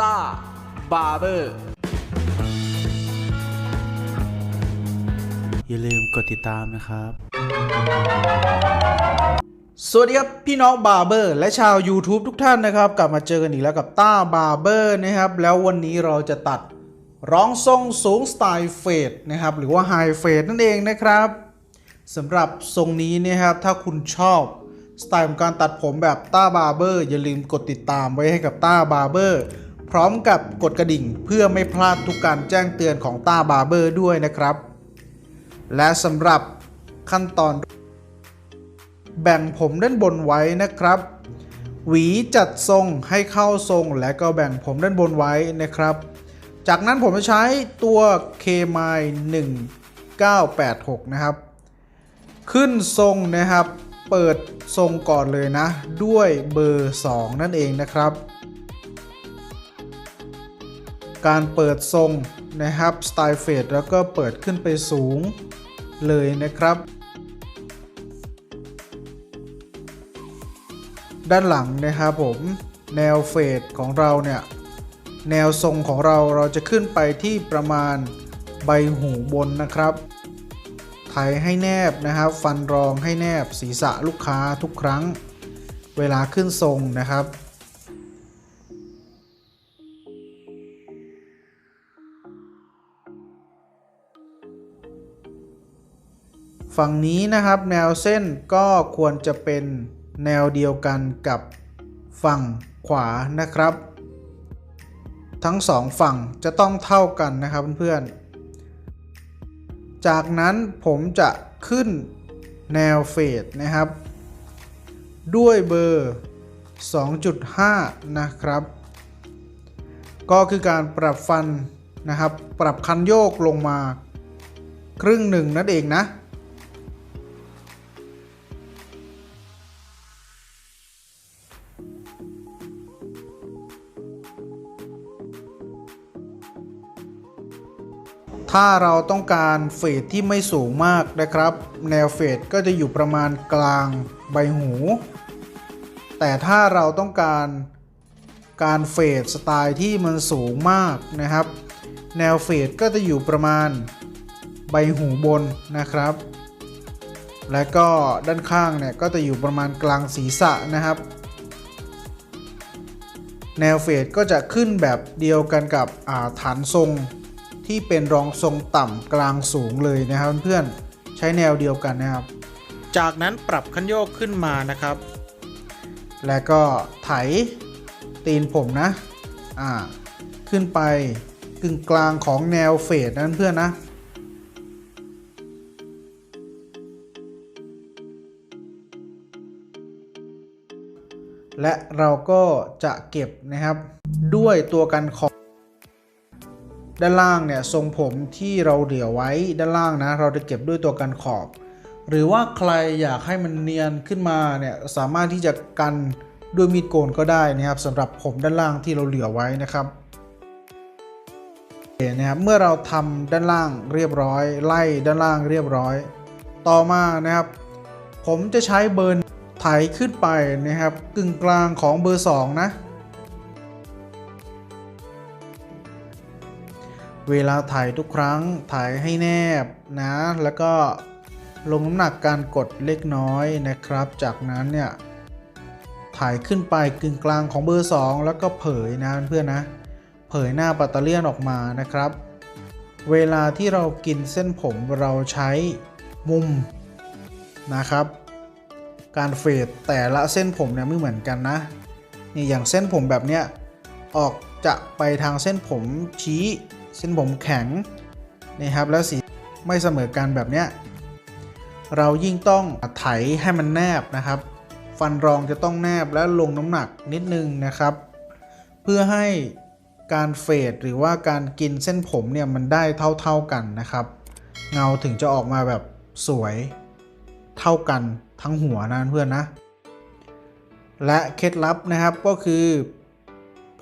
ต้าบาร์เบอร์ อย่าลืมกดติดตามนะครับ สวัสดีครับ พี่น้องบาร์เบอร์ และชาว YouTube ทุกท่านนะครับ กลับมาเจอกันอีกแล้วกับต้าบาร์เบอร์นะครับ แล้ววันนี้เราจะตัดร้องทรงสูงสไตล์เฟดนะครับ หรือว่าไฮเฟดนั่นเองนะครับสำหรับทรงนี้นะครับ ถ้าคุณชอบสไตล์ของการตัดผมแบบต้าบาร์เบอร์อย่าลืมกดติดตามไว้ให้กับต้าบาร์เบอร์ พร้อมกับกดกระดิ่งเพื่อไม่พลาดทุกการแจ้งเตือนของต้าบาร์เบอร์ด้วยนะครับ และสำหรับขั้นตอน แบ่งผมด้านบนไว้นะครับ หวีจัดทรงให้เข้าทรง และก็แบ่งผมด้านบนไว้นะครับ จากนั้นผมจะใช้ตัว k m i 1986 นะครับ ขึ้นทรงนะครับ เปิดทรงก่อนเลยนะ ด้วยเบอร์ 2 นั่นเองนะครับ การเปิดทรงนะครับสไตล์เฟดแล้วก็เปิดขึ้นไปสูงเลยนะครับ ด้านหลังนะครับผมแนวเฟดของเราเนี่ย แนวทรงของเราเราจะขึ้นไปที่ประมาณใบหูบนนะครับไถให้แนบนะครับ ฟันรองให้แนบศีรษะลูกค้าทุกครั้ง เวลาขึ้นทรงนะครับ ฝั่งนี้นะครับแนวเส้นก็ควรจะเป็นแนวเดียวกันกับฝั่งขวานะครับ ทั้งสองฝั่งจะต้องเท่ากันนะครับเพื่อนๆ จากนั้นผมจะขึ้นแนวเฟดนะครับ ด้วยเบอร์ 2.5 นะครับ ก็คือการปรับฟันนะครับ ปรับคันโยกลงมา ครึ่งหนึ่งนั่นเองนะ ถ้าเราต้องการเฟดที่ไม่สูงมากนะครับ แนวเฟดก็จะอยู่ประมาณกลางใบหู แต่ถ้าเราต้องการการเฟดสไตล์ที่มันสูงมากนะครับ แนวเฟดก็จะอยู่ประมาณใบหูบนนะครับ และก็ด้านข้างเนี่ยก็จะอยู่ประมาณกลางศีรษะนะครับ แนวเฟดก็จะขึ้นแบบเดียวกันกับฐานทรง ที่เป็นรองทรงต่ำกลางสูงเลยนะครับเพื่อนๆใช้แนวเดียวกันนะครับ จากนั้นปรับคันโยกขึ้นมานะครับ และก็ไถตีนผมนะอ่าขึ้นไปกึ่งกลางของแนวเฟดนั้นเพื่อนนะและเราก็จะเก็บนะครับ ด้วยตัวกันขอบ ด้านล่างเนี่ยทรงผมที่เราเหลี่ยวไว้ด้านล่างนะเราจะเก็บด้วยตัวกันขอบ หรือว่าใครอยากให้มันเนียนขึ้นมาเนี่ยสามารถที่จะกันด้วยมีดโกนก็ได้นะครับสำหรับผมด้านล่างที่เราเหลี่ยวไว้นะครับเนะครับเมื่อเราทำด้านล่างเรียบร้อย ไล่ด้านล่างเรียบร้อย ต่อมานะครับ ผมจะใช้เบอร์ไถขึ้นไปนะครับ กึ่งกลางของเบอร์ 2 นะ เวลาถ่ายทุกครั้งถ่ายให้แนบนะ แล้วก็ลงน้ำหนักการกดเล็กน้อยนะครับ จากนั้นเนี่ยถ่ายขึ้นไปกึ่งกลางของเบอร์ 2 แล้วก็เผยนะเพื่อนนะ เผยหน้าปัตเตอร์เลียนออกมานะครับ เวลาที่เรากินเส้นผมเราใช้มุมนะครับ การเฟดแต่ละเส้นผมเนี่ยไม่เหมือนกันนะนี่อย่างเส้นผมแบบเนี้ยออกจะไปทางเส้นผมชี้ เส้นผมแข็งนะครับแล้วสีไม่เสมอกันแบบเนี้ยเรายิ่งต้องไถให้มันแนบนะครับ ฟันรองจะต้องแนบและลงน้ำหนักนิดนึงนะครับ เพื่อให้การเฟดหรือว่าการกินเส้นผมเนี่ยมันได้เท่าๆกันนะครับ เงาถึงจะออกมาแบบสวยเท่ากันทั้งหัวนะเพื่อนนะ และเคล็ดลับนะครับก็คือ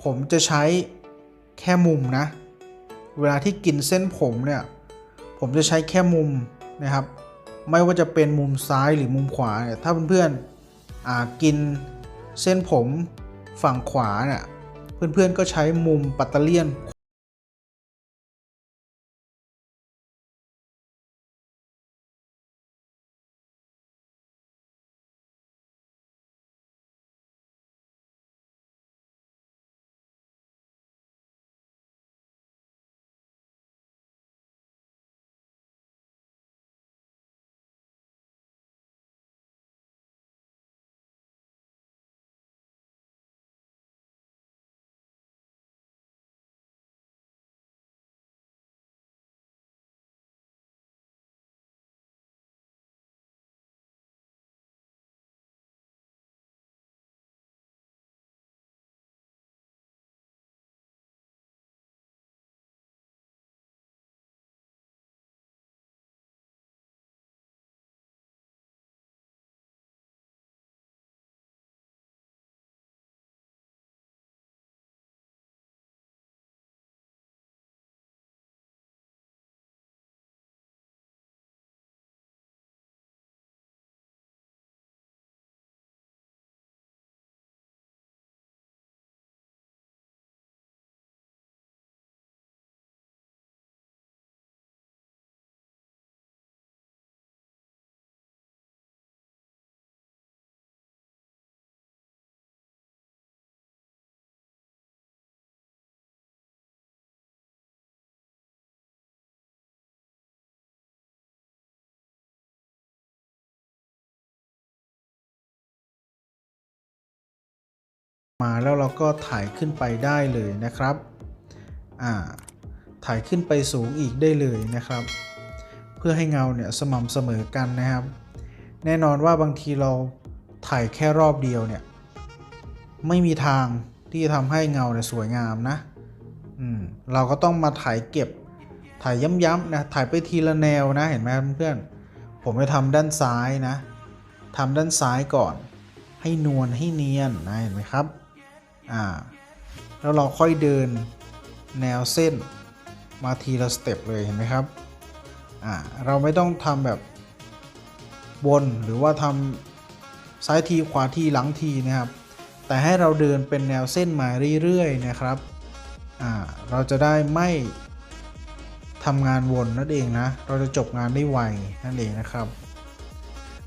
ผมจะใช้แค่มุมนะ เวลาที่กินเส้นผมเนี่ยผมจะใช้แค่มุมนะครับ ไม่ว่าจะเป็นมุมซ้ายหรือมุมขวาเนี่ยถ้าเพื่อนๆอ่ากินเส้นผมฝั่งขวาเนี่ยเพื่อนๆก็ใช้มุมปัตเตอร์เลียน มาแล้วเราก็ถ่ายขึ้นไปได้เลยนะครับ อ่า ถ่ายขึ้นไปสูงอีกได้เลยนะครับ เพื่อให้เงาเนี่ยสม่ำเสมอกันนะครับ แน่นอนว่าบางทีเราถ่ายแค่รอบเดียวเนี่ยไม่มีทางที่จะทำให้เงาเนี่ยสวยงามนะ อืม เราก็ต้องมาถ่ายเก็บ ถ่ายย้ำๆนะ ถ่ายไปทีละแนวนะ เห็นไหมเพื่อนๆผมจะทำด้านซ้ายนะทำด้านซ้ายก่อน ให้นวลให้เนียนนะ เห็นไหมครับ อ่าแล้วเราค่อยเดินแนวเส้นมาทีละสเต็ปเลยเห็นไหมครับอ่าเราไม่ต้องทำแบบวนหรือว่าทำซ้ายทีขวาทีหลังทีนะครับ แต่ให้เราเดินเป็นแนวเส้นมาเรื่อยๆนะครับอ่าเราจะได้ไม่ทำงานวนนั่นเองนะ เราจะจบงานได้ไวนั่นเองนะครับ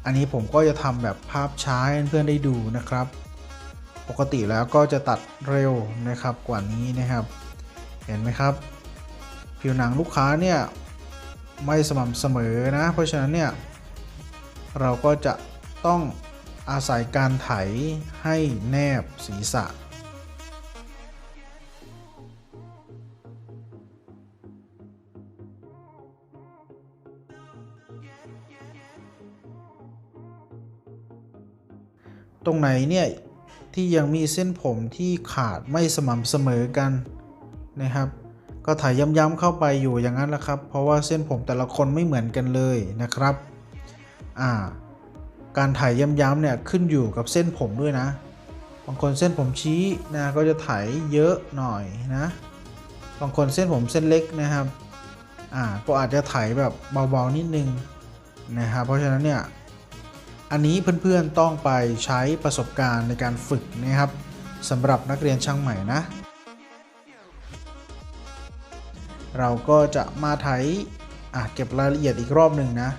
อันนี้ผมก็จะทำแบบภาพช้าให้เพื่อนได้ดูนะครับ ปกติแล้วก็จะตัดเร็วนะครับกว่านี้นะครับ เห็นไหมครับ ผิวหนังลูกค้าเนี่ยไม่สม่ำเสมอนะ เพราะฉะนั้นเนี่ยเราก็จะต้องอาศัยการไถให้แนบศีรษะตรงไหนเนี่ย ที่ยังมีเส้นผมที่ขาดไม่สม่ำเสมอกันนะครับ ก็ถ่ายย้ำๆเข้าไปอยู่อย่างนั้นแหละครับ เพราะว่าเส้นผมแต่ละคนไม่เหมือนกันเลยนะครับอ่าการถ่ายย้ำๆเนี่ยขึ้นอยู่กับเส้นผมด้วยนะ บางคนเส้นผมชี้นะก็จะถ่ายเยอะหน่อยนะ บางคนเส้นผมเส้นเล็กนะครับอ่าก็อาจจะถ่ายแบบเบาๆนิดนึงนะครับเพราะฉะนั้นเนี่ย อันนี้เพื่อนๆต้องไปใช้ประสบการณ์ในการฝึกนะครับสำหรับนักเรียนช่างใหม่นะ เราก็จะมาไถอะเก็บรายละเอียดอีกรอบหนึ่งนะ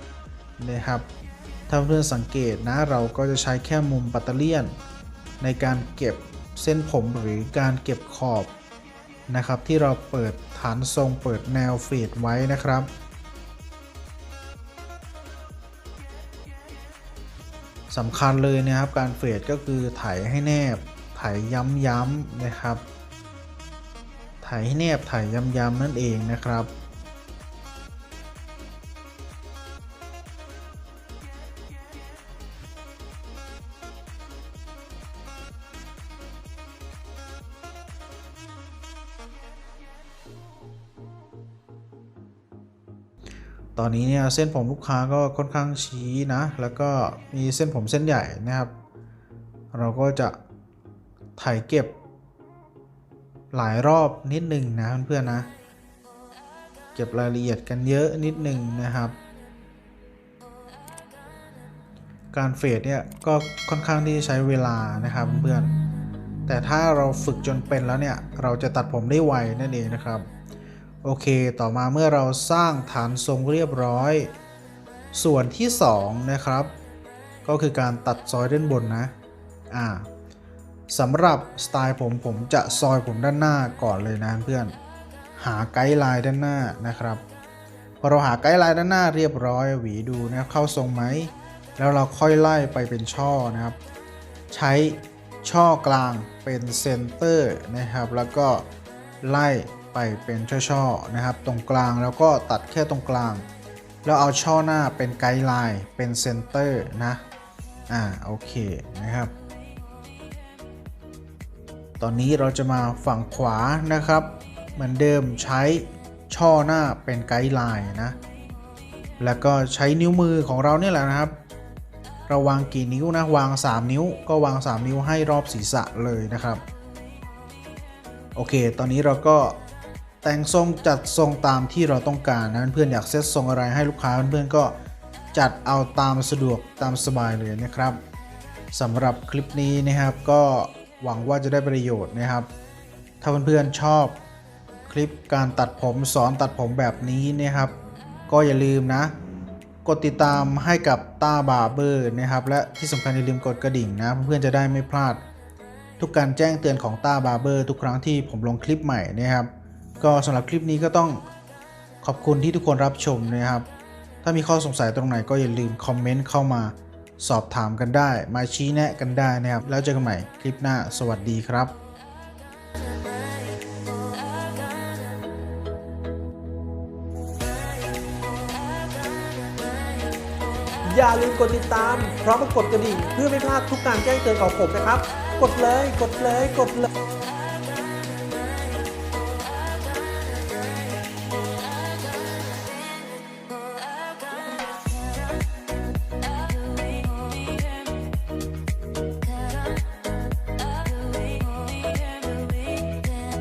นะครับถ้าเพื่อนสังเกตนะเราก็จะใช้แค่มุมปัตเตอร์เลียน ในการเก็บเส้นผมหรือการเก็บขอบนะครับ ที่เราเปิดฐานทรงเปิดแนวเฟดไว้นะครับ สำคัญเลยนะครับ การเฟดก็คือไถให้แนบ ไถย้ำๆนะครับ ไถให้แนบไถย้ำๆนั่นเองนะครับ ตอนนี้เนี่ยเส้นผมลูกค้าก็ค่อนข้างชี้นะ แล้วก็มีเส้นผมเส้นใหญ่นะครับ เราก็จะถ่ายเก็บหลายรอบนิดหนึ่งนะเพื่อนๆนะ เก็บรายละเอียดกันเยอะนิดหนึ่งนะครับ การเฟดเนี่ยก็ค่อนข้างที่ใช้เวลานะครับเพื่อนแต่ถ้าเราฝึกจนเป็นแล้วเนี่ย เราจะตัดผมได้ไวนั่นเองนะครับ โอเค ต่อมาเมื่อเราสร้างฐานทรงเรียบร้อย ส่วนที่ 2 นะครับ ก็คือการตัดซอยด้านบนนะ อ่าสำหรับสไตล์ผมผมจะซอยผมด้านหน้าก่อนเลยนะเพื่อน หาไกด์ไลน์ด้านหน้านะครับพอเราหาไกด์ไลน์ด้านหน้าเรียบร้อยหวีดูนะเข้าทรงไหม แล้วเราค่อยไล่ไปเป็นช่อนะครับ ใช้ช่อกลางเป็นเซนเตอร์นะครับ แล้วก็ไล่ ไปเป็นช่อๆนะครับ ตรงกลางแล้วก็ตัดแค่ตรงกลาง แล้วเอาช่อหน้าเป็นไกด์ไลน์เป็นเซนเตอร์นะ อ่าโอเคนะครับ ตอนนี้เราจะมาฝั่งขวานะครับ เหมือนเดิมใช้ช่อหน้าเป็นไกด์ไลน์นะ แล้วก็ใช้นิ้วมือของเราเนี่ยแหละนะครับเราวางกี่นิ้วนะวาง 3 นิ้วก็วาง 3 นิ้วให้รอบศีรษะเลยนะครับ โอเค ตอนนี้เราก็ แต่งทรงจัดทรงตามที่เราต้องการนะเพื่อนอยากเซตทรงอะไรให้ลูกค้าเพื่อนก็จัดเอาตามสะดวกตามสบายเลยนะครับสำหรับคลิปนี้นะครับก็หวังว่าจะได้ประโยชน์นะครับ ถ้าเพื่อนๆชอบคลิปการตัดผมสอนตัดผมแบบนี้นะครับ ก็อย่าลืมนะ กดติดตามให้กับต้าบาร์เบอร์นะครับ และที่สำคัญอย่าลืมกดกระดิ่งนะเพื่อนๆจะได้ไม่พลาด ทุกการแจ้งเตือนของต้าบาร์เบอร์ทุกครั้งที่ผมลงคลิปใหม่นะครับ ก็สำหรับคลิปนี้ก็ต้องขอบคุณที่ทุกคนรับชมนะครับ ถ้ามีข้อสงสัยตรงไหนก็อย่าลืมคอมเมนต์เข้ามาสอบถามกันได้ มาชี้แนะกันได้นะครับ แล้วเจอกันใหม่คลิปหน้า สวัสดีครับอย่าลืมกดติดตามพร้อมกับกดกระดิ่งเพื่อไม่พลาดทุกการแจ้งเตือนของผมนะครับ กดเลย กดเลย กดเลย